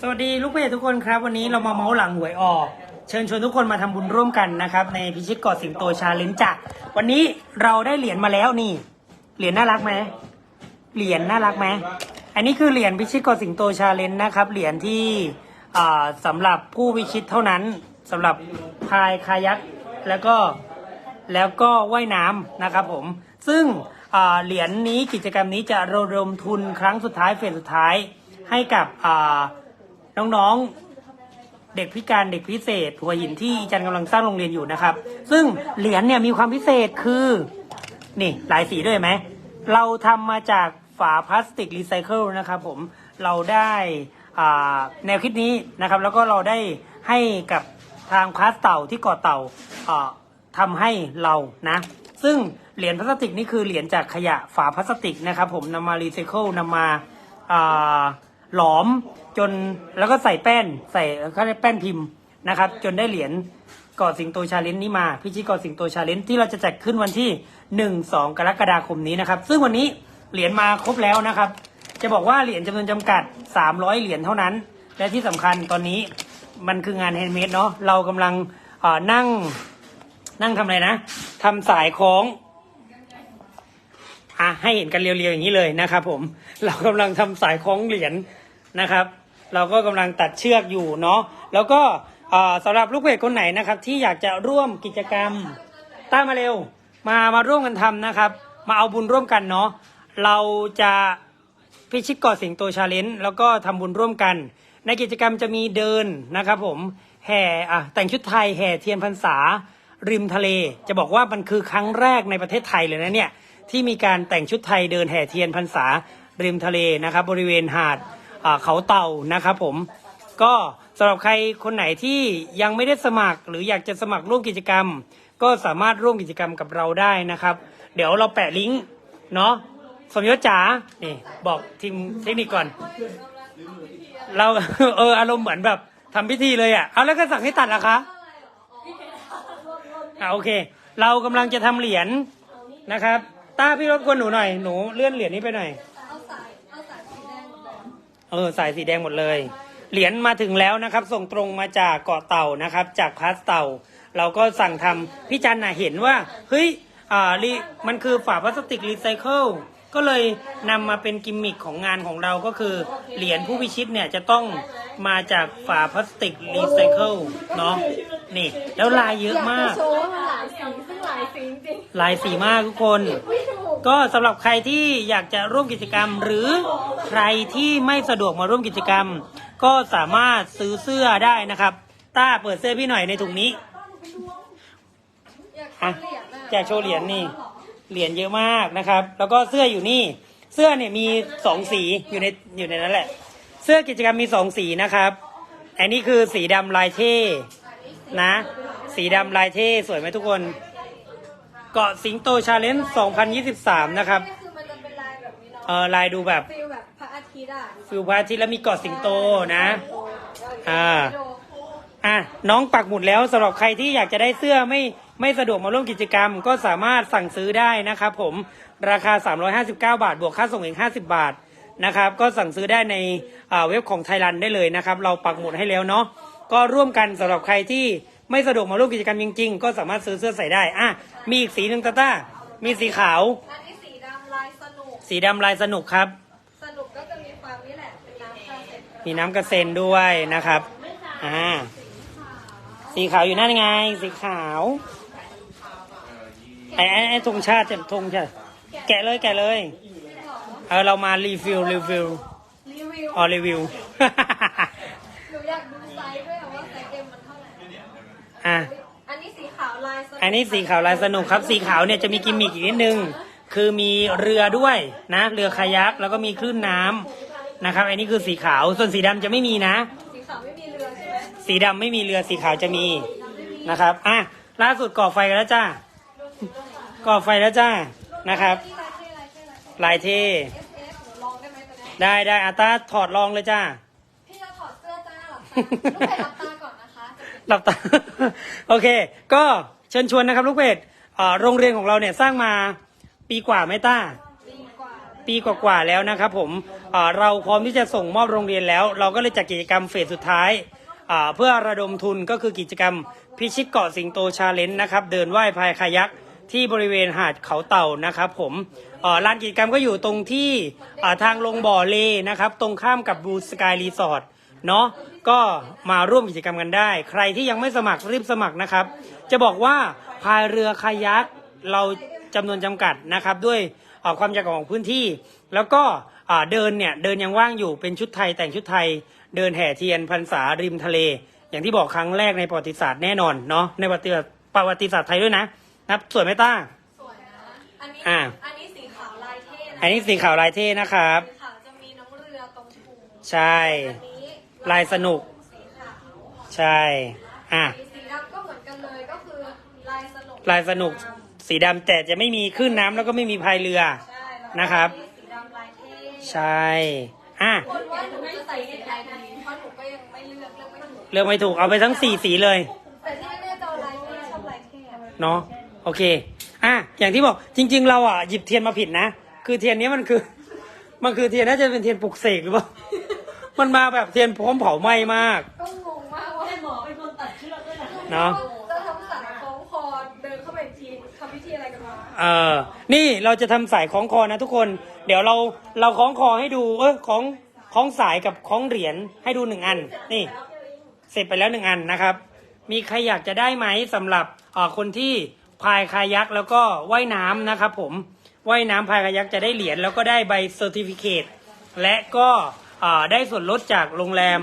สวัสดีลูกเพจทุกคนครับ วันนี้เรามาเมาส์หลังหวยออก เชิญชวนทุกคนมาทำบุญร่วมกันนะครับ ในพิชิตเกาะสิงโตชาเลนจ์จ้ะวันนี้เราได้เหรียญมาแล้วนี่ เหรียญน่ารักไหมเหรียญน่ารักไหมอันนี้คือเหรียญพิชิตเกาะสิงโตชาเลนจ์นะครับเหรียญที่อ่าสำหรับผู้พิชิตเท่านั้นสำหรับพายคายักแล้วก็แล้วก็ว่ายน้ำนะครับผม ซึ่งเหรียญนี้กิจกรรมนี้จะระดมทุนครั้งสุดท้ายเฟสสุดท้ายให้กับอ น้องๆ เด็กพิการเด็กพิเศษหัวหินที่อีจันกำลังสร้างโรงเรียนอยู่นะครับ ซึ่งเหรียญเนี่ยมีความพิเศษคือ นี่หลายสีด้วยไหม เราทำมาจากฝาพลาสติกรีไซเคิลนะครับผมเราได้แนวคิดนี้นะครับ แล้วก็เราได้ให้กับทางคลาสเต่าที่กาะเต่าอ่าทำให้เรานะ ซึ่งเหรียญพลาสติกนี่คือเหรียญจากขยะฝาพลาสติกนะครับ ผมนำมารีไซเคิลนำมาา หลอมจนแล้วก็ใส่แป้น ใส่เขาเรียกแป้นพิมพ์นะครับ จนได้เหรียญกาะสิงโตชาเลนจ์นี้มาพิชิตกาะสิงโตชาเลนจ์ที่เราจะจัดขึ้นวันที่หนึ่งสองกรกฎาคมนี้นะครับ ซึ่งวันนี้เหรียญมาครบแล้วนะครับ จะบอกว่าเหรียญจำนวนจำกัด 300 เหรียญเท่านั้น และที่สำคัญตอนนี้มันคืองานแฮนด์เมดเนาะเรากำลังนั่งนั่งทำอะไรนะทำสายคล้องอะให้เห็นกันเรียวๆอย่างนี้เลยนะครับผม เรากำลังทำสายคล้องเหรียญ นะครับ เราก็กำลังตัดเชือกอยู่เนาะแล้วก็เอ่อสำหรับลูกเพจคนไหนนะครับ ที่อยากจะร่วมกิจกรรมตามมาเร็ว มามาร่วมกันทำนะครับ มาเอาบุญร่วมกันเนาะเราจะพิชิตเกาะสิงโตชาเลนจ์แล้วก็ทำบุญร่วมกัน ในกิจกรรมจะมีเดินนะครับผมแห่อะแต่งชุดไทยแห่เทียนพรรษาริมทะเล จะบอกว่ามันคือครั้งแรกในประเทศไทยเลยนะเนี่ยที่มีการแต่งชุดไทยเดินแห่เทียนพรรษาริมทะเลนะครับบริเวณหาด เขาเต่านะครับผมก็สำหรับใครคนไหนที่ยังไม่ได้สมัคร หรืออยากจะสมัครร่วมกิจกรรม ก็สามารถร่วมกิจกรรมกับเราได้นะครับ เดี๋ยวเราแปะลิงก์เนาะสมยศจ๋านี่บอกทีมเทคนิคก่อน เราเอออารมณ์เหมือนแบบทำพิธีเลยอะเอาแล้วก็สั่งให้ตัดละคะอ่าโอเค เรากำลังจะทำเหรียญนะครับต้าพี่รบกวนหนูหน่อยหนูเลื่อนเหรียญนี้ไปหน่อยเอาสายสีแดงหมด เออสายสีแดงหมดเลย เหรียญมาถึงแล้วนะครับ ส่งตรงมาจากเกาะเต่านะครับ จากพาสเต่า เราก็สั่งทำพี่จันน่ะเห็นว่า เฮ้ยอ่ารีมันคือฝาพลาสติกรีไซเคิล ก็เลยนำมาเป็นกิมมิคของงานของเราก็คือ เหรียญผู้พิชิตเนี่ยจะต้องมาจากฝาพลาสติกรีไซเคิลเนาะนี่ แล้วลายเยอะมาก โชว์ว่ามันหลายสีซึ่งหลายสีจริงลายสีมากทุกคน ๆไม่ถูกก็สำหรับใครที่อยากจะร่วมกิจกรรม หรือใครที่ไม่สะดวกมาร่วมกิจกรรม ก็สามารถซื้อเสื้อได้นะครับ ต้าเปิดเสื้อพี่หน่อยในถุงนี้ อยากอะเหรียญอะอยากโชว์เหรียญนี่ เหรียญเยอะมากนะครับ แล้วก็เสื้ออยู่นี่ เสื้อเนี่ยมีสองสีอยู่ในอยู่ในนั้นแหละ เสื้อกิจกรรมมีสองสีนะครับ อันนี้คือสีดำลายเท่นะ สีดำลายเท่สวยไหมทุกคน เกาะสิงโตชาเลนจ์2023 นะครับนี่คือมันะเป็นลายแบเออลายดูแบบฟิลแบบพระอาทิตย์อะฟิวพระอาทิตย์แล้วมีเกาะสิงโตนะอ่าอะน้องปักหมุดแล้วสำหรับใครที่อยากจะได้เสื้อไม่ ไม่สะดวกมาร่วมกิจกรรม ก็สามารถสั่งซื้อได้นะครับผมราคา 359 บาท บวกค่าส่งเอง50 บาทนะครับก็สั่งซื้อได้ในอ่าเว็บของไทยรันได้เลยนะครับเราปักหมุดให้แล้วเนาะก็ร่วมกันสำหรับใครที่ไม่สะดวกมาร่วมกิจกรรมจริง ๆ ก็สามารถซื้อเสื้อใส่ได้อะมีอีกสีหนึ่งตาต้ามีสีขาวอันนี้สีดำลายสนุกสีดำลายสนุกครับ สนุกก็จะมีความนี่แหละเป็นน้ำคาเซ็ตมีน้ำกระเซ็นด้วยนะครับอ่าสีขาวอยู่นั่นไง สีขาว ไอ้ไอ้ไอ้ธงชาติจะธงชาติแกะเลยแกะเลย เออเรามารีวิวรีวิวรีวิวออรีวิว หนูอยากดูไซส์ด้วยอะว่าไซส์เอ็มมันเท่าไหร่ อะ อันนี้สีขาวลายสนุกอันนี้สีขาวลายสนุกครับ สีขาวเนี่ยจะมีกิมมิกอีกนิดนึง คือมีเรือด้วยนะ เรือคายักแล้วก็มีคลื่นน้ำนะครับ อันนี้คือสีขาว ส่วนสีดำจะไม่มีนะ สีขาวไม่มีเรือใช่ไหมสีดำไม่มีเรือ สีขาวจะมีนะครับ อะ ล่าสุดก่อไฟกันแล้วจ้า ก่อไฟแล้วจ้านะครับนี่ลายเท่ลายเท่ลายเท่เอฟเอฟหนูลองได้ไหมตัวเนี้ยได้ได้อาตาถอดลองเลยจ้าพี่จะถอดเสื้อจ้าหลับตาลูกไปหลับตาก่อนนะคะหลับตาโอเค ก็เชิญชวนนะครับ ลูกเพจเอ่อโรงเรียนของเราเนี่ยสร้างมาปีกว่าไหมต้าดีกว่าปปีกว่าๆแล้วนะครับผมเอ่อเราพร้อมที่จะส่งมอบโรงเรียนแล้ว เราก็เลยจัดกิจกรรมเฟสสุดท้ายอ่าเพื่อระดมทุนก็คือกิจกรรมพิชิตเกาะสิงโตชาเลนจ์นะครับ เดินว่ายพายคายัก ที่บริเวณหาดเขาเต่านะครับผมอ่อลานกิจกรรมก็อยู่ตรงที่อ่าทางลงบ่อเลนะครับ ตรงข้ามกับบูสกายรีสอร์ทเนาะก็มาร่วมกิจกรรมกันได้ ใครที่ยังไม่สมัครรีบสมัครนะครับ จะบอกว่าพายเรือคายักเราจำนวนจำกัดนะครับ ด้วยความจำกัดของพื้นที่ แล้วก็อ่าเดินเนี่ยเดินยังว่างอยู่เป็นชุดไทยแต่งชุดไทย เดินแห่เทียนพรรษาริมทะเล อย่างที่บอกครั้งแรกในประวัติศาสตร์แน่นอนเนาะในประวัติประวัติศาสตร์ไทยด้วยนะ นะครับสวยไหมต้า สวยนะ อันนี้ อ่าอันนี้สีขาวลายเท่นะอันนี้สีขาวลายเท่นะครับ สีขาวจะมีน้องเรือตรงภูใช่ อันนี้ลายสนุก สีขาวใช่ อะสีสีดำก็เหมือนกันเลยก็คือลายสนุกลายสนุกสีดำแต่จะไม่มีคลื่นน้ำแล้วก็ไม่มีพายเรือ ใช่แล้วก็นะครับ สีดำลายเท่ใช่ อะ คนว่าหนูจะใส่สีอะไรดีเพราะหนูก็ยังไม่เลือกเลือกไม่ถูกเลือกไม่ถูกเอาไปทั้งสี่สีเลย แต่ที่แน่ๆจะเอาลายเท่ชอบลายเท่อะเนาะ โอเค อะ อย่างที่บอกจริง ๆ เราอะหยิบเทียนมาผิดนะ คือเทียนนี้มันคือ มันคือเทียนน่าจะเป็นเทียนปลุกเสกหรือเปล่า มันมาแบบเทียนพร้อมเผาไหม้มาก ก็งงมากว่าหมอเป็นคนตัดเชือกด้วยนะเนาะ จะทำสายคล้องคอเดินเข้าไปอีกทีทำพิธีอะไรกันมาเออ นี่เราจะทำสายคล้องคอนะทุกคน เดี๋ยวเราเราคล้องคอให้ดู เออคล้องคล้องสายกับคล้องเหรียญให้ดูหนึ่งอัน นี่ เสร็จไปแล้วหนึ่งอันนะครับ มีใครอยากจะได้ไหมสำหรับเอ่อคนที่ พายคายักแล้วก็ว่ายน้ำนะครับผมว่ายน้ำพายคายักจะได้เหรียญแล้วก็ได้ใบเซอร์ติฟิเคตและก็เอ่อได้ส่วนลดจากโรงแรม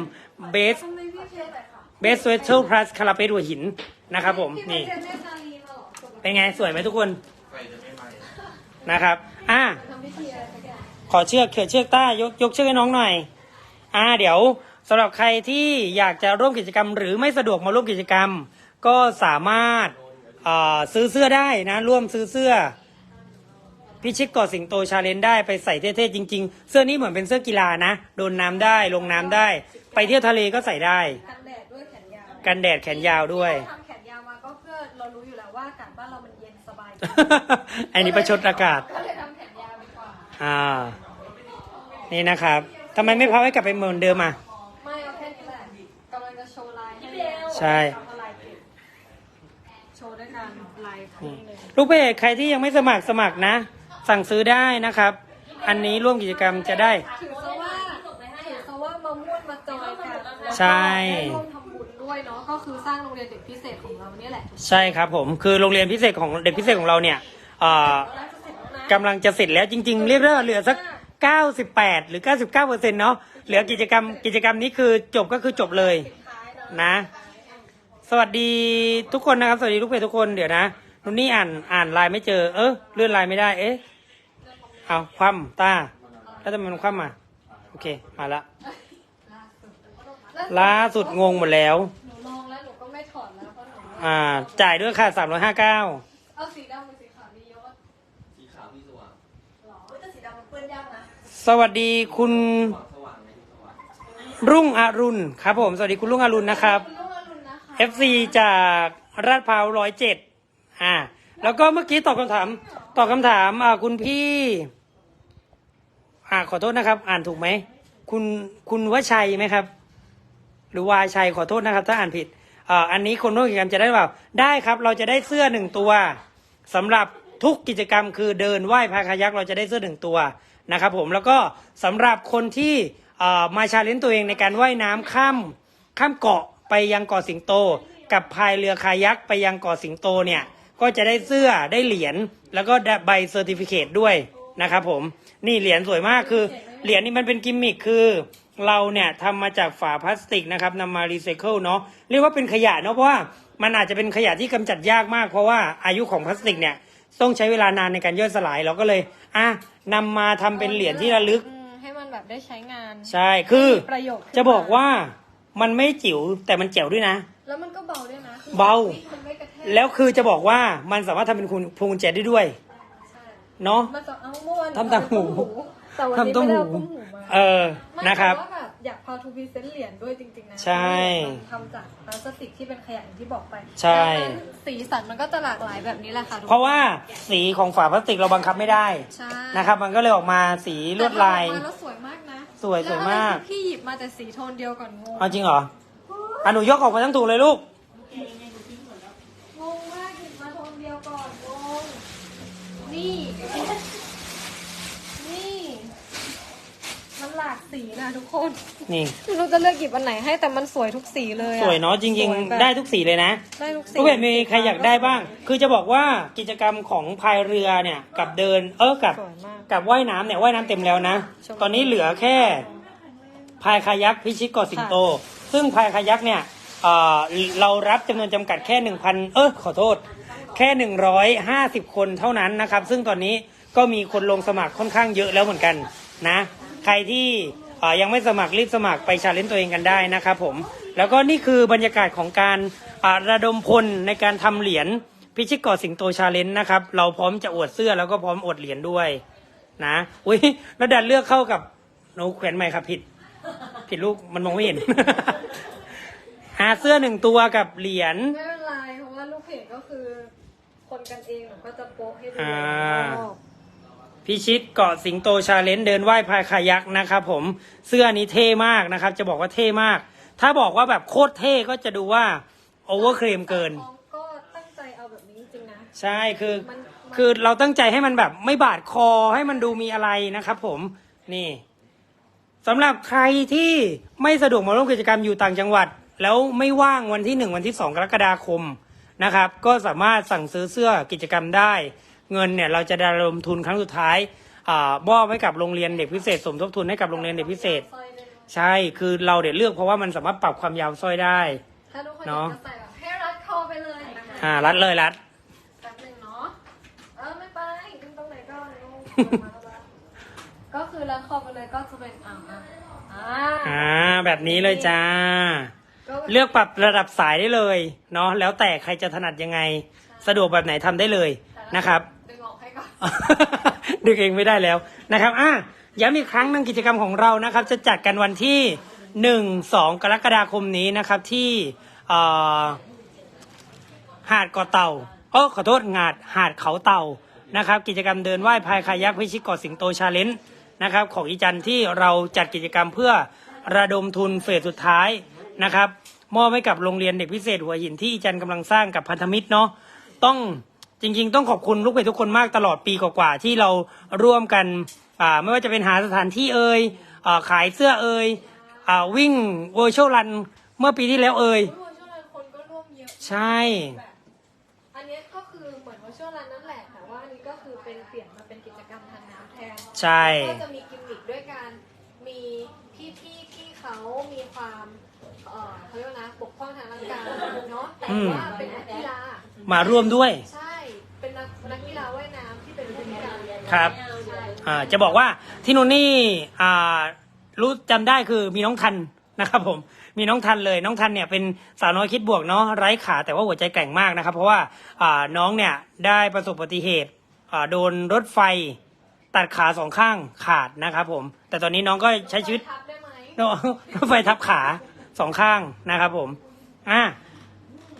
เบส ทำไมพี่เพชรอะค่ะเบสเวสเทลพลัสคาราเปหัวหินนะครับผมพี่เพนี่ชรเรียกแม่ชาลีมาเหรอเป็นไงสวยไหมทุกคนนะครับอะทำพิธีอะไรสักอย่าง ขอเชือกเขือเชือกต้ายกยกเชือกให้น้องหน่อย อ่าเดี๋ยวสำหรับใครที่อยากจะร่วมกิจกรรม หรือไม่สะดวกมาร่วมกิจกรรม ก็สามารถเอ่อ ซื้อเสื้อได้นะ ร่วมซื้อเสื้อพิชิตเกาะสิงโตชาเลนได้ไปใส่เท่ๆจริง ๆ เสื้อนี้เหมือนเป็นเสื้อกีฬานะ โดนน้ำได้ลงน้ำได้ ไปเที่ยวทะเลก็ใส่ได้ กันแดดด้วยแขนยาวกันแดดแขนยาวด้วยที่เราทำแขนยาวมาก็เพื่อเรารู้อยู่แล้วว่าอากาศบ้านเรามันเย็นสบายอันนี้ประชดอากาศก็เลยทำแขนยาวดีกว่าอ่า นี่นะครับทำไมไม่พับให้กลับไปเหมือนเดิมอะไม่เอาแค่นี้แหละกำลังจะโชว์ลายให้ใช่ทำอะไรเก็บโชว์ด้วยการลายข้างเลยลูกเพจใครที่ยังไม่สมัครสมัครนะ สั่งซื้อได้นะครับ อันนี้ร่วมกิจกรรมจะได้ ถือซะว่าถือซะว่ามาม่วนมาจอยกันแล้วก็ใช่ได้ร่วมทำบุญด้วยเนาะก็คือสร้างโรงเรียนเด็กพิเศษของเราเนี่ยแหละใช่ครับผมคือโรงเรียนพิเศษของเด็กพิเศษของเราเนี่ยเอ่อ แล้วจะเสร็จแล้วนะ กำลังจะเสร็จแล้วจริงๆ เรียกได้ว่าเหลือสัก 98 หรือ 99เปอร์เซ็นต์เนาะเหลือกิจกรรมกิจกรรมนี้คือจบก็คือจบเลยท้ายนะนะ สวัสดีทุกคนนะครับ สวัสดีลูกเพจทุกคนเดี๋ยวนะ นุ่นนี่อ่านอ่านไลน์ไม่เจอ เออเลื่อนไลน์ไม่ได้ เอ๊ะเอาคว่ำตาแล้วทำไมมันคว่ำมาโอเคมาละล่าสุดงงหมดแล้ว หนูลองแล้วหนูก็ไม่ถอดแล้วเพราะหนูอ่า จ่ายด้วยค่ะ359เอาสีดำหรือสีขาวดีเยอะสีขาวที่สว่างหรอแต่สีดำมันเปื้อนยากนะสวัสดีคุณ สว่างไหมสว่างรุ่งอรุณครับผม สวัสดีคุณรุ่งอรุณนะครับ คุณลูกอรุณนะคะ FC จากราดพร้าวร้อยเจ็ด อ่า แล้วก็เมื่อกี้ตอบคำถาม ตอบคำถามอ่าคุณพี่ อ่าขอโทษนะครับ อ่านถูกไหม คุณคุณวชัยไหมครับ หรือวายชัยขอโทษนะครับ ถ้าอ่านผิดอ่าอันนี้คนร่วมกิจกรรมจะได้เปล่าได้ครับ เราจะได้เสื้อหนึ่งตัวสำหรับทุกกิจกรรมคือเดินไหว้พายคายักเราจะได้เสื้อหนึ่งตัวนะครับผมแล้วก็สำหรับคนที่อ่ามาชาเลนจ์ตัวเองในการว่ายน้ำข้ามข้ามเกาะไปยังเกาะสิงโต กับพายเรือคายักไปยังเกาะสิงโตเนี่ย ก็จะได้เสื้อได้เหรียญแล้วก็ได้ใบเซอร์ติฟิเคตด้วยนะครับผมนี่เหรียญสวยมากคือ เหรียญนี่มันเป็นกิมมิคคือ เราเนี่ยทำมาจากฝาพลาสติกนะครับนำมารีไซเคิลเนาะเรียกว่าเป็นขยะเนาะเพราะว่ามันอาจจะเป็นขยะที่กำจัดยากมาก เพราะว่าอายุของพลาสติกเนี่ยต้องใช้เวลานานในการย่อยสลายเราก็เลยอะนำมาทำเป็นเหรียญที่ระลึกอืมให้มันแบบได้ใช้งาน ใช่คือประโยชน์ขึ้นมาจะบอกว่ามันไม่จิ๋วแต่มันแจ๋วด้วยนะ แล้วมันก็เบาด้วยนะคือเบา มันไม่กระแทกแล้วคือจะบอกว่ามันสามารถทำเป็นคุณพวงกุญแจได้ด้วยใช่เนาะ มันจะเอาเมื่อวานทำต่างหู แต่วันนี้ทำต้มไม่ได้หูเอาต้มหูมาเออไม่นะครับ แต่ว่าแบบอยากพาทูพีเซนเหรียญด้วยจริงๆนะใช่ทำจากพลาสติกที่เป็นขยะอย่างที่บอกไปใช่ ดังนั้นสีสันมันก็จะหลากหลายแบบนี้แหละค่ะทุกคนเพราะว่าสีของฝาพลาสติกเราบังคับไม่ได้ใช่นะครับ มันก็เลยออกมาสีลวดลาย แต่ทำออกมาแล้วสวยมากนะสวยสวยมาก แล้อะไรที่พี่หยิบมาแต่สีโทนเดียวก่อนงง เอาจริงเหรอ อะหนูยกออกมาทั้งถุงเลยลูก งงมากหยิบมาโทนเดียวก่อนงงนี่ นี่ มันหลากสีนะทุกคนนี่ ไม่รู้จะเลือกหยิบอันไหนให้แต่มันสวยทุกสีเลยอสวยเนาะจริง สวยแบบๆ ได้ทุกสีเลยนะ ได้ทุกสีลูกเพจมีใครอยากได้บ้าง คือจะบอกว่ากิจกรรมของพายเรือเนี่ย กับเดิน เออ กับ สวยมาก กับว่ายน้ำเนี่ยว่ายน้ำเต็มแล้วนะชมตอนนี้เหลือแค่ พายคายักพิชิตเกาะสิงโต ซึ่งพายคายักเนี่ยเอ่อเรารับจำนวนจำกัดแค่หนึ่งพันเออขอโทษ แค่หนึ่งร้อยห้าสิบคนเท่านั้นนะครับ ซึ่งตอนนี้ก็มีคนลงสมัครค่อนข้างเยอะแล้วเหมือนกันนะ ใครที่เอ่อยังไม่สมัครรีบสมัครไปชาเลนจ์ตัวเองกันได้นะครับผม แล้วก็นี่คือบรรยากาศของการอ่าระดมพลในการทำเหรียญพิชิตเกาะสิงโตชาเลนจ์นะครับ เราพร้อมจะอวดเสื้อแล้วก็พร้อมอวดเหรียญด้วยนะ อุ้ยแล้วดันเลือกเข้ากับหนูแขวนใหม่ครับผิด ผิดลูกมันมองไม่เห็น หาเสื้อหนึ่งตัวกับเหรียญ ไม่เป็นไรเพราะว่าลูกเพจก็คือ คนกันเองหนูก็จะโป๊ะให้ดูอ่าชอบพิชิตเกาะสิงโตชาเลนจ์เดินไหว้พายคายักนะครับผมเสื้อนี้เท่มากนะครับ จะบอกว่าเท่มาก ถ้าบอกว่าแบบโคตรเท่ก็จะดูว่าโอเวอร์เครมเกินน้องก็ตั้งใจเอาแบบนี้จริงๆนะ ใช่คือ มัน คือเราตั้งใจให้มันแบบไม่บาดคอให้มันดูมีอะไรนะครับผมนี่ สำหรับใครที่ไม่สะดวกมาร่วมกิจกรรมอยู่ต่างจังหวัด แล้วไม่ว่างวันที่หนึ่งวันที่สองกรกฎาคมนะครับ ก็สามารถสั่งซื้อเสื้อกิจกรรมได้ เงินเนี่ยเราจะระดมทุนครั้งสุดท้ายอามอบให้กับโรงเรียนเด็กพิเศษ สมทบทุนให้กับโรงเรียนเด็กพิเศษซอยหนึ่งใช่คือเราเดี๋ยวเลือกเพราะว่ามันสามารถปรับความยาวสร้อยได้ถ้าทุกคนอเนาะยากจะใส่แบบให้รัดคอไปเลยนะคะอ่ารัดเลยรัดแป๊บหนึงเนาะเออไม่ไปขึ้นตรงไหนก็ลู กมาแล้วก็คือรัดคอไปเลยก็จะเป็นอ่าอ่าอ่าอ่าแบบนี้เลยจ้าก็เลือกปรับระดับสายได้เลยเนาะแล้วแต่ใครจะถนัดยังไง สะดวกแบบไหนทำได้เลยนะครับ ดึงออกให้ก่อน ดึกเองไม่ได้แล้วนะครับ อะย้ำอีกครั้งหนึงกิจกรรมของเรานะครับ จะจัดกันวันที่หนึ่งสองกรกฎาคมนี้นะครับที่เอ่อหาดเกาะเต่าเออขอโทษหาดหาดเขาเต่านะครับ กิจกรรมเดินไหว้พายคายักพิชิตเกาะสิงโตชาเลนจ์ นะครับ ของอีจันทร์ที่เราจัดกิจกรรมเพื่อระดมทุนเฟสสุดท้ายนะครับมอบให้กับโรงเรียนเด็กพิเศษหัวหินที่อีจันทร์กำลังสร้างกับพันธมิตรเนาะต้องจริง ๆ ต้องขอบคุณลูกเพจทุกคนมากตลอดปีกว่าๆที่เราร่วมกันอ่าไม่ว่าจะเป็นหาสถานที่เอ่ยอ่าขายเสื้อเอ่ยอ่าวิ่งเวอร์ชวลรันเมื่อปีที่แล้วเอ่ยเวอร์ชวลรันคนก็ร่วมเยอะใช่แบบอันเนี้ยก็คือเหมือนวอร์ชวลรัน ใช่ ก็จะมีกิมมิคด้วยการมีพี่พี่ๆที่เขามีความเอ่อเขาเรียกว่านะปกป้องทางร่างกายเนาะแต่ว่าเป็นนักกีฬามาร่วมด้วย ใช่เป็นนักนักกีฬาว่ายน้ำที่เป็นผู้พิการครับ ใช่อ่าจะบอกว่าที่นู่นนี่อ่ารู้จำได้คือมีน้องทันนะครับผมมีน้องทันเลยน้องทันเนี่ยเป็นสาวน้อยคิดบวกเนาะไร้ขาแต่ว่าหัวใจแกร่งมากนะครับ เพราะว่าอ่าน้องเนี่ยได้ประสบอุบัติเหตุอ่าโดนรถไฟ ตัดขาสองข้างขาดนะครับผม แต่ตอนนี้น้องก็ใช้ชีวิตทับได้ไหมเนอะรถไฟทับขาสองข้างนะครับผม อะ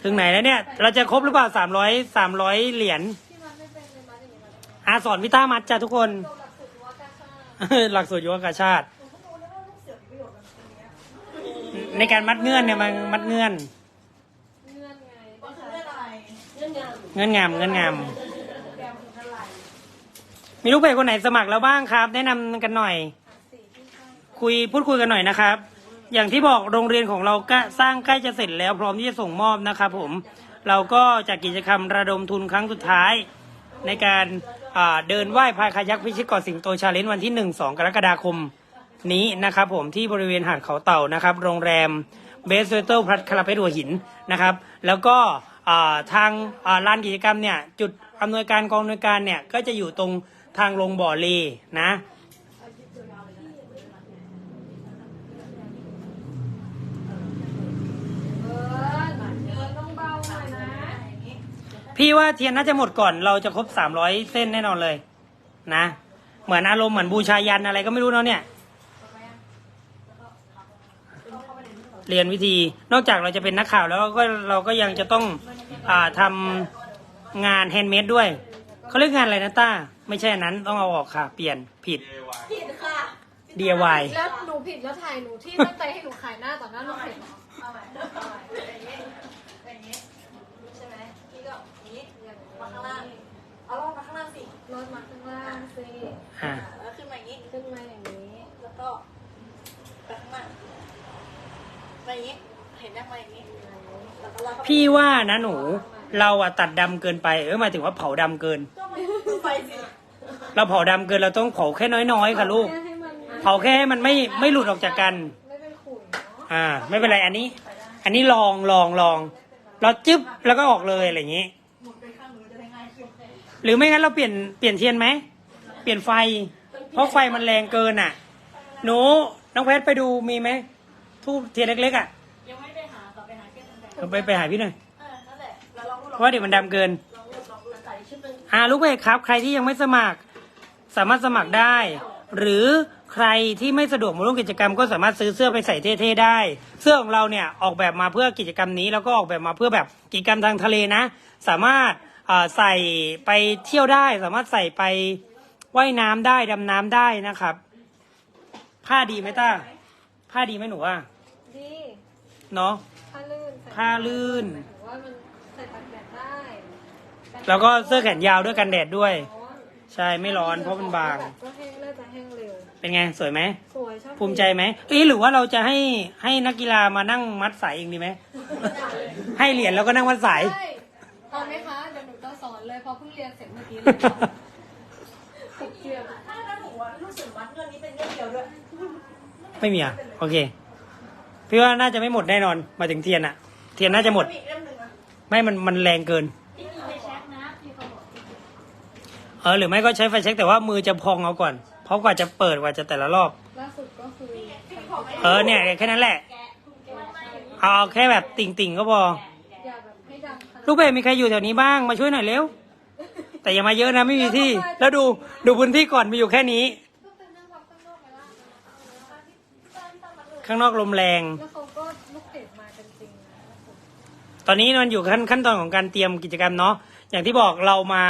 ถึงไหนแล้วเนี่ย เราจะครบหรือเปล่าสามร้อยสามร้อยเหรียญที่มันไม่เป็นเลยมันอย่างนี้มันอาสอนพิต้ามัดจ้ะทุกคน โดนหลักสูตรวัฒนศาสตร์หลักสูตรยุวกาชาติ ผมเพิ่งรู้นะว่าลูกเสือมีประโยชน์แบบนี้ในการมัดเงื่อนเนี่ยมันมัดเงื่อน เงื่อนไงมันคือเรื่องอะไรเรื่องงานเงื่อนงาม เงื่อนงามแกมคืออะไร มีลูกเพจคนไหนสมัครแล้วบ้างครับ แนะนำกันหน่อย คุยพูดคุยกันหน่อยนะครับ อย่างที่บอกโรงเรียนของเราก็สร้างใกล้จะเสร็จแล้วพร้อมที่จะส่งมอบนะครับผมเราก็จัดกิจกรรมระดมทุนครั้งสุดท้าย ในการอ่าเดินไหว้พายคายักพิชิตเกาะสิงโตชาเลนจ์วันที่หนึ่งสองกรกฎาคมนี้นะครับผมที่บริเวณหาดเขาเต่านะครับ โรงแรมเบสเวเตอร์พลัดคาราเปดหัวหินนะครับ แล้วก็อ่าทางอ่าลานกิจกรรมเนี่ยจุดอำนวยการกองอำนวยการเนี่ยก็จะอยู่ตรง ทางลงบ่อเลนะเออเดินะพี่ว่าเทียนน่าจะหมดก่อนเราจะครบสามร้อยเส้นแน่นอนเลย นะ เหมือนอารมณ์เหมือนบูชายันอะไรก็ไม่รู้เนาะเนี่ย เรียนวิธีนอกจากเราจะเป็นนักข่าวแล้วก็เราก็ยังจะต้องอ่าทำงานแฮนด์เมดด้วย เขาเรียกงานอะไรนะต้า ไม่ใช่อันนั้นต้องเอาออกค่ะ เปลี่ยนผิด ผิดค่ะ DIY แล้วหนูผิดแล้วถ่ายหนูที่ตั้งใจให้หนูขายหน้าต่อหน้าลูกเพจเหรอเอาใหม่เอาใหม่อย่างนี้อย่างนี้ใช่ไหมพี่ก็อย่างนี้มาข้างล่างเอาลงมาข้างล่างสิลดมาข้างล่างสิอ่าแล้วขึ้นมาอย่างนี้ขึ้นมาอย่างนี้ แล้วก็ไปข้างหน้ามาอย่างนี้เห็นได้มาอย่างนี้แล้วก็ลากเข้าไปพี่ว่านะหนู เราอะตัดดำเกินไปเออหมายถึงว่าเผาดำเกินก็มันดูไฟสิเราเผาดำเกินเราต้องเผาแค่น้อยๆค่ะลูกแค่ให้มันเผาแค่ให้มันไม่ไม่หลุดออกจากกัน ไม่เป็นขุยเนาะอ่า ไม่เป็นไรอันนี้ อันนี้ลองลองลองเราจึ๊บแล้วก็ออกเลยอะไรอย่างนี้ หมุนไปข้างหนูจะได้ง่ายขึ้นหรือไม่งั้นเราเปลี่ยนเปลี่ยนเทียนไหมเปลี่ยนไฟ เพราะไฟมันแรงเกินอะ หนูน้องเพชรไปดูมีไหมทูบเทียนเล็กๆอะยังไม่ได้หากลับไปหาเครื่องแต่งเออไปไปหาพี่หน่อย เออนั่นแหละ เราลองดูลเพองราะว่าเดี๋ยวมันดำเกินลองดูลองดูใส่ชุดหนึงอ่าลูกเพจครับ ใครที่ยังไม่สมัคร สามารถสมัครได้ หรือใครที่ไม่สะดวกมาร่วมกิจกรรมก็สามารถซื้อเสื้อไปใส่เท่ๆได้ เสื้อของเราเนี่ยออกแบบมาเพื่อกิจกรรมนี้ แล้วก็ออกแบบมาเพื่อแบบกิจกรรมทางทะเลนะ สามารถอ่าใส่ไปเที่ยวได้ สามารถใส่ไปว่ายน้ำได้ดำน้ำได้นะครับ ผ้าดีไหมต้าผ้าดีไหมหนูว่าดีเนาะ ผ้าลื่นใส่ผ้าลื่น หมายถึงว่ามันใส่ตากแดดได้ แล้วก็เสื้อแขนยาวด้วยกันแดดด้วยร้อนใช่ไม่ร้อนเพราะมันบาง ก็แห้งน่าจะแห้งเร็ว เป็นไงสวยไหม สวยชอบภูมิใจไหมเอ้ยหรือว่าเราจะให้ให้นักกีฬามานั่งมัดสายเองดีไหม ให้เหรียญแล้วก็นั่งมัดสาย ใช่พอไหมคะเดี๋ยวหนูจะสอนเลยเพอเพิ่งเรียนเสร็จเมื่อกี้เลยติดเชือกถ้าถ้าหนูอะรู้สึกมัดเงื่อนนี้เป็นเงื่อนเดียวด้วย ไม่มีอะ โอเค พี่ว่าน่าจะไม่หมดแน่นอน มาถึงเทียนอะเทียนน่าจะหมดมีอีกเล่มหนึ่งอะ ไม่มันมันแรงเกิน ที่มีในแช็คนะที่เขาบอก เออหรือไม่ก็ใช้ไฟแช็กแต่ว่ามือจะพองเอาก่อน เพราะกว่าจะเปิดกว่าจะแต่ละรอบ ล่าสุดก็คือเออเนี่ยแค่นั้นแหละ เอาแค่แบบติ่งๆก็พอ อย่าแบบให้ดังขนาดลูกเพจมีใครอยู่แถวนี้บ้างมาช่วยหน่อยเร็ว แต่อย่ามาเยอะนะไม่มีที่ แล้วดูดูพื้นที่ก่อนมีอยู่แค่นี้ก็เป็นนั่งวัดข้างนอกไปละข้างนอกลมแรง แล้วเขาก็ลูกเพจมากันจริงนะล่าสุดตอนนี้มันอยู่ขั้นขั้นตอนของการเตรียมกิจกรรมเนาะอย่างที่บอกเรามา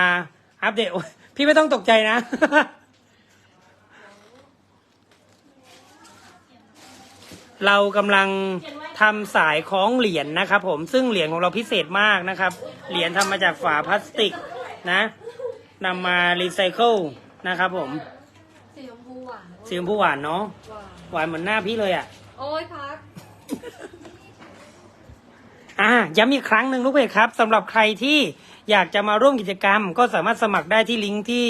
อัปเดตโอ๊ย พี่ไม่ต้องตกใจนะ เรากำลังทำสายคล้องเหรียญนะครับผมซึ่งเหรียญของเราพิเศษมากนะครับ เหรียญทำมาจากฝาพลาสติกนะนำมารีไซเคิลนะครับผมสีชมพูหวานสีชมพูหวานเนาะหวานหวานเหมือนหน้าพี่เลยอะ่ะ โอ้ยพักอ่าย้ำอีกครั้งหนึ่งลูกเพจครับสำหรับใครที่ อยากจะมาร่วมกิจกรรม ก็สามารถสมัครได้ที่ลิงก์ที่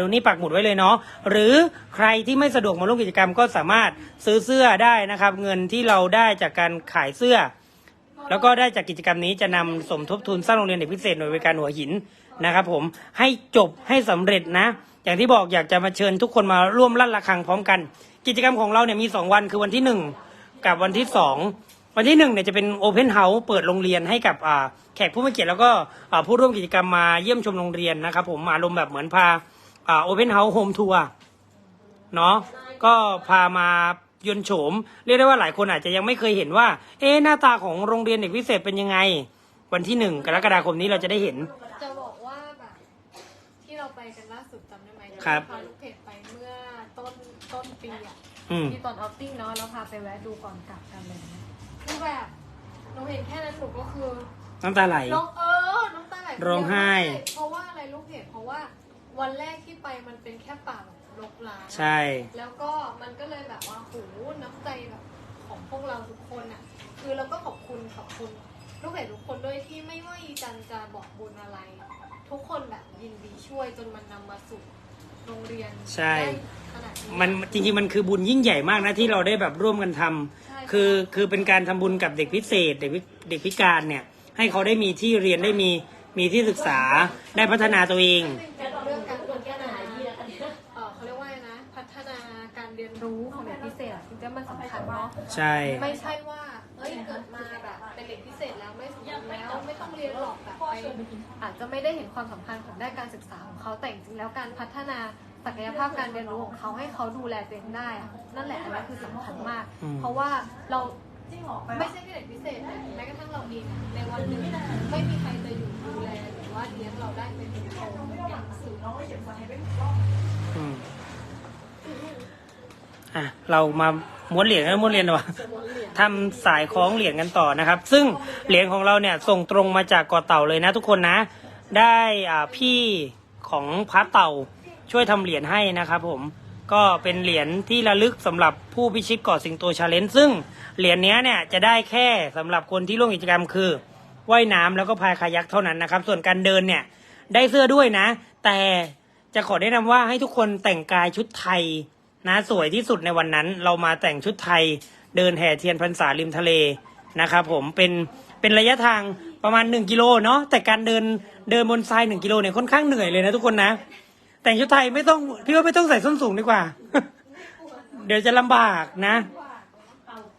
ดูนี่ปักหมุดไว้เลยเนาะหรือใครที่ไม่สะดวกมาร่วมกิจกรรมก็สามารถซื้อเสื้อได้นะครับ เงินที่เราได้จากการขายเสื้อ แล้วก็ได้จากกิจกรรมนี้จะนำสมทบทุนสร้างโรงเรียนเด็กพิเศษหน่วยบริการหัวหินนะครับผมให้จบให้สำเร็จนะ อย่างที่บอกอยากจะมาเชิญทุกคนมาร่วมลั่นระฆังพร้อมกัน กิจกรรมของเราเนี่ยมีสองวันคือวันที่หนึ่งกับวันที่สองวันที่หนึ่งเนี่ยจะเป็นโอเพนเฮาส์เปิดโรงเรียนให้กับอ่า แขกผู้มีเกียรติแล้วก็อ่าผู้ร่วมกิจกรรมมาเยี่ยมชมโรงเรียนนะครับผมอารมณ์แบบเหมือนพาอ่าโอเพนเฮาส์โฮมทัวร์เนาะก็พามายนต์โฉม เรียกได้ว่าหลายคนอาจจะยังไม่เคยเห็นว่า เอ๊ะหน้าตาของโรงเรียนเด็กพิเศษเป็นยังไง วันที่หนึ่งกรกฎาคมนี้เราจะได้เห็น จะบอกว่าแบบที่เราไปกันล่าสุดจำได้ไหมครับพาลูกเพจไปเมื่อต้นต้นปีอะอืมที่ตอนเอาท์ติ้งเนาะเราพาไปแวะดูก่อนกลับกันเลยนะคือแบบหนูเห็นแค่นั้นหนูก็คือ น้ำตาไหล ร้องเออน้ำตาไหลร้องไห้ เพราะว่าอะไรลูกเพจเพราะว่าวันแรกที่ไปมันเป็นแค่ป่าแบบรกร้างใช่ แล้วก็มันก็เลยแบบว่าโหน้ำใจแบบของพวกเราทุกคนอะ คือเราก็ขอบคุณขอบคุณลูกเพจทุกคนด้วยที่ไม่ว่าอีจันจะบอกบุญอะไร ทุกคนแบบยินดีช่วยจนมันนำมาสู่โรงเรียนใช่ ได้ขนาดนี้มันจริงๆมันคือบุญยิ่งใหญ่มากนะที่เราได้แบบร่วมกันทำ ใช่คือคือเป็นการทำบุญกับเด็กพิเศษ เด็กพิเด็กพิการเนี่ย ให้เขาได้มีที่เรียนได้มีมีที่ศึกษาได้พัฒนาตัวเองเป็นเรื่องการพัฒนาเออเขาเรียกว่าไงนะ พัฒนาการเรียนรู้ของเด็กพิเศษอะจริงๆมันสำคัญเนาะใช่ ไม่ใช่ว่าเอ้ยเกิดมาแบบเป็นเด็กพิเศษแล้วไม่สมบูรณ์แล้วไม่ต้องเรียนหรอกแบบไปอาจจะไม่ได้เห็นความสำคัญของด้านการศึกษาของเขาแต่จริงๆแล้วการพัฒนาศักยภาพการเรียนรู้ของเขาให้เขาดูแลตัวเองได้อะนั่นแหละอันนี้คือสำคัญมาก อืม เพราะว่าเราจ ริงเหรอไปไม่ใช่แค่เด็กพิเศษนะแม้กระทั่งเราเองในวันหนึ่งไม่มีใครจะอยู่ดูแลหรือว่าเลี้ยงเราได้เป็นโตอย่างสุดน้องก็เขียนไฟให้เป็นรอบอืมอะเรามาม้วนเหรียญกันม้วนเหรียญหรอวะทำสายคล้องเหรียญกันต่อนะครับ ซึ่งเหรียญของเราเนี่ยส่งตรงมาจากเกาะเต่าเลยนะทุกคนนะ ได้อ่าพี่ของพระเต่าช่วยทำเหรียญให้นะครับผม ก็เป็นเหรียญที่ระลึกสำหรับผู้พิชิตเกาะสิงโตชาเลนจ์ซึ่งเหรียญนี้เนี่ยจะได้แค่สำหรับคนที่ร่วมกิจกรรมคือว่ายน้ำแล้วก็พายคายักเท่านั้นนะครับ ส่วนการเดินเนี่ยได้เสื้อด้วยนะ แต่จะขอแนะนำว่าให้ทุกคนแต่งกายชุดไทยนะสวยที่สุดในวันนั้น เรามาแต่งชุดไทยเดินแห่เทียนพรรษาริมทะเลนะครับผมเป็นเป็นระยะทางประมาณหนึ่งกิโลเนาะแต่การเดินเดินบนทรายหนึ่งกิโลเนี่ยค่อนข้างเหนื่อยเลยนะทุกคนนะ แต่งชุดไทยไม่ต้องพี่ว่าไม่ต้องใส่ส้นสูงดีกว่า เดี๋ยวจะลำบากนะ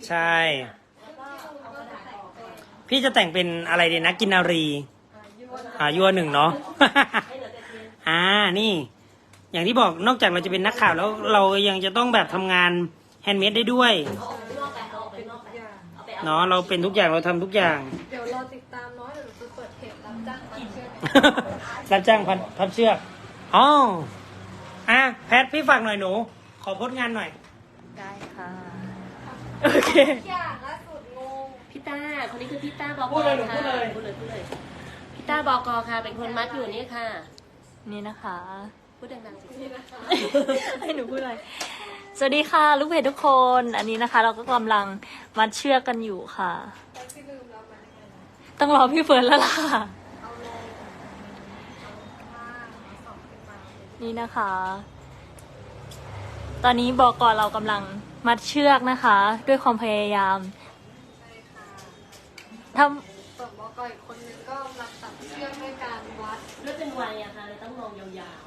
ใช่ พี่จะแต่งเป็นอะไรดีนะกินนารีอ่ายัวหนึ่งเนาะอ่านี่ อย่างที่บอกนอกจากเราจะเป็นนักข่าวแล้วเรายังจะต้องแบบทำงานแฮนด์เมดได้ด้วยเนาะเราเป็นทุกอย่างเราทำทุกอย่างเดี๋ยวรอติดตามเนาะเดี๋ยวหนูจะเปิดเพจรับจ้างพันเชือกรับจ้างพันพับเชือก อ๋ออะแพทพี่ฝากหน่อยหนู ขอโพสต์งานหน่อย ได้ค่ะ โอเค อย่างล่าสุดงงพี่ต้า คนนี้คือพี่ต้าบอกพูดเลยหนูค่ะพูดเลย พูดเลยพูดเลยพี่ต้าบอกค่ะ เป็นคนมัดอยู่นี่ค่ะ นี่นะคะ พูดดังๆสิให้หนูพูดอะไร สวัสดีค่ะ ลูกเพจทุกคน อันนี้นะคะ เราก็กำลังมัดเชือกกันอยู่ค่ะแต่ที่ลืมแล้วมันยังไงนะต้องรอพี่เฟิร์นแล้วล่ะ เอาลงมาสองขึ้ นมานี่นะคะ ตอนนี้บอกก่อนเรากำลังมัดเชือกนะคะ ด้วยความพยายามใช่ค่ะทส่วนบอกอีกคนนึงก็กำลังตัดเชือกด้วยการวัดด้วยเป็นวัยอะค่ะเลยต้องมองยาว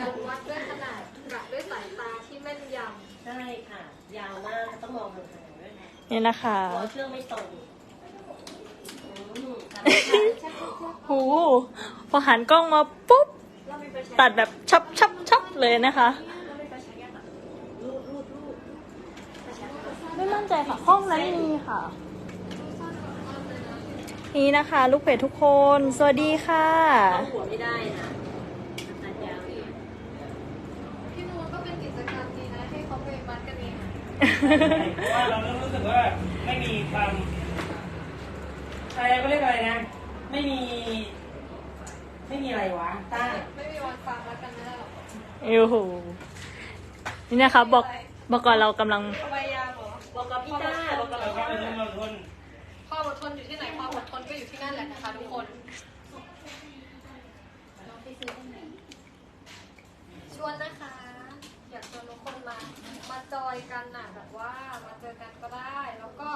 การวัดด้วยขนาดกะด้วยสายตาที่แม่นยๆใช่ค่ะ ยาวมากต้องมองห่างๆด้วยค่ะำนี่นะคะเพราะเชือกไม่ตรงอืมค่ะ หูพอหันกล้องมาปุ๊บ ตัดแบบชับชับชับเลยนะคะ ไม่มั่นใจค่ะ ห้องนั้นมีค่ะ นี่นะคะ ลูกเพจทุกคน สวัสดีค่ะเอาหัวไม่ได้นะตัดยาวอีกำพี่นูนก็เป็นกิจกรรมดีนะ ให้เขาไปวัดกันเองเพราะว่าเราเริ่มรู้สึกว่าไม่มีความอะไรก็เรียกอะไรนะ ไม่มี ไม่มีอะไรวะต้าไม่ มีวันฟังวัดกันไม่ได้หรอกโอ้โหนี่นะคะบอกบอกก่อนเรากำลังพยายามเหรอบอกกับพี่ต้าบอกกับเราพี่ก็ต้าเป็นเรื่องเราทนความอดทนอยู่ที่ไหนความอดทนก็อยู่ที่นั่นแหละนะคะทุกคนชวนนะคะ อยากชวนทุกคนมา มาจอยกันน่ะแบบว่ามาเจอกันก็ได้ แล้วก็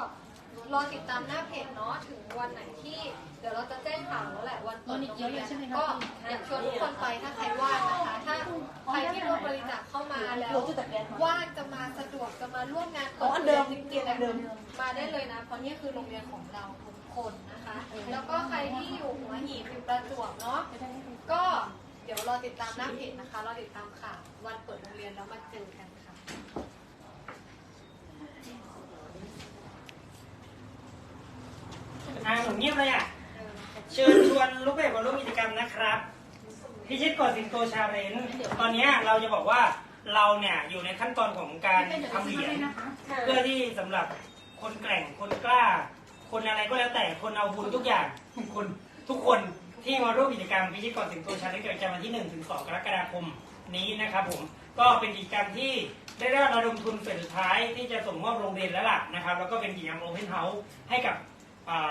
รอติดตามหน้าเพจเนาะถึงวันไหนที่ เดี๋ยวเราจะแจ้งข่าวแล้วแหละวันเปิดโรงเรียนก็อยากชวนทุกคนไปถ้าใครว่างนะคะ ถ้าใครที่ร่วมบริจาคเข้ามาแล้วว่างจะมาสะดวกจะมาร่วมงานเปิดโรงเรียนจริงๆเดิมมาได้เลยนะเพราะนี่คือโรงเรียนของเราทุกคนนะคะ แล้วก็ใครที่อยู่หัวหินอยู่ประจวบเนาะก็เดี๋ยวรอติดตามหน้าเพจนะคะรอติดตามข่าววันเปิดโรงเรียนแล้วมาเจอกันค่ะ อ่าหนูเงียบเลยอะ เชิญชวนลูกเพจมาร่วมกิจกรรมนะครับ พิชิตกาะสิงโตชาเลนจ์ตอนเนี้ยเราจะบอกว่าเราเนี่ยอยู่ในขั้นตอนของการทำเหรียญเพื่อที่สำหรับคนแกร่งคนกล้า คนอะไรก็แล้วแต่คนเอาบุญทุกอย่างคนทุกคนที่มาร่วมกิจกรรมพิชิตกาะสิงโตชาเลนจ์กิจกรรมวันที่1ถึง2กรกฎาคมนี้นะครับผมก็เป็นกิจกรรมที่ได้รับระดมทุนเฟสสุดท้ายที่จะส่งมอบโรงเรียนแล้วล่ะนะครับ แล้วก็เป็นกิจกรรมโอเพนเฮาส์ให้กับ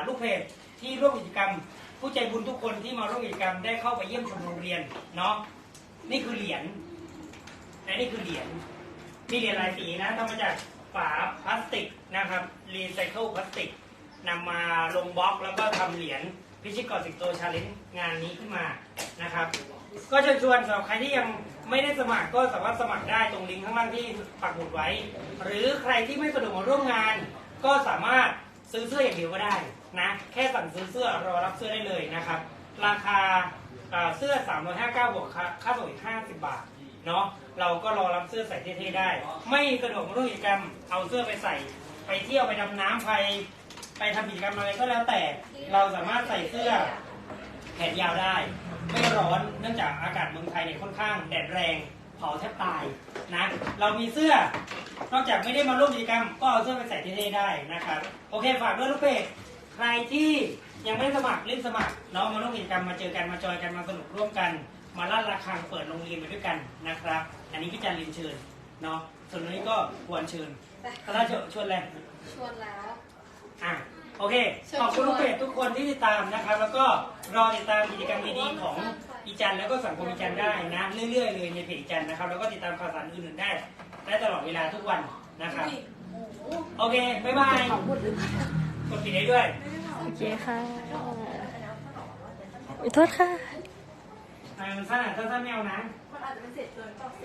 ลูกเพจที่ร่วมกิจกรรม ผู้ใจบุญทุกคนที่มาร่วมกิจกรรมได้เข้าไปเยี่ยมชมโรงเรียนเนาะนี่คือเหรียญและนี่คือเหรียญมีเหรียญหลายสีนะทำมาจากฝาพลาสติกนะครับรีไซเคิลพลาสติกนำมาลงบล็อกแล้วก็ทำเหรียญพิชิตกาะสิงโตชาเลนจ์งานนี้ขึ้นมานะครับ ก็เชิญชวนสำหรับใครที่ยังไม่ได้สมัครก็สามารถสมัครได้ตรงลิงก์ข้างล่างที่ปักหมุดไว้ หรือใครที่ไม่สะดวกมาร่วมงาน ก็สามารถ ซื้อเสื้ออย่างเดียวก็ได้นะแค่สั่งซื้อเสื้อรอรับเสื้อได้เลยนะครับ ราคาเอ่อเสื้อ 359 บวกค่าค่าส่งอีก50 บาทเนาะเราก็รอรับเสื้อใส่เท่ๆได้ ไม่สะดวกร่วมกิจกรรมเอาเสื้อไปใส่ ไปเที่ยวไปดำน้ำไปไปทำกิจกรรมอะไรก็แล้วแต่เราสามารถใส่เสื้อแขนยาวได้ ไม่ร้อนเนื่องจากอากาศเมืองไทยเนี่ยค่อนข้างแดดแรง ผาแทบตายนะ เรามีเสื้อนอกจากไม่ได้มาร่วมกิจกรรม ก็เอาเสื้อไปใส่เท่ๆได้นะครับ โอเคฝากด้วยลูกเพจใครที่ยังไม่ได้สมัครรีบสมัครเนาะมาร่วมกิจกรรมมาเจอกันมาจอยกันมาสนุกร่วมกัน มาลั่นระฆังเปิดโรงเรียนไปด้วยกันนะครับ อันนี้พี่จันเรียนเชิญเนาะส่วนวันนี้ก็ควรเชิญคณะชวนเลยชวนแล้วอะโอเคขอบคุณลูกเพจทุกคนที่ติดตามนะครับ แล้วก็รอติดตามกิจกรรมดีๆของ อีจันแล้วก็สังคมอีจันได้นะเรื่อยๆเลยในเพจอีจันนะครับ แล้วก็ติดตามข่าวสารอื่นๆได้ ได้ตลอดเวลาทุกวันนะครับโอเคบ๊ายบายกดปิดได้ด้วยโอเคค่ะขอโทษค่ะอ่ามันสั้นอะสั้นๆไม่เอานะ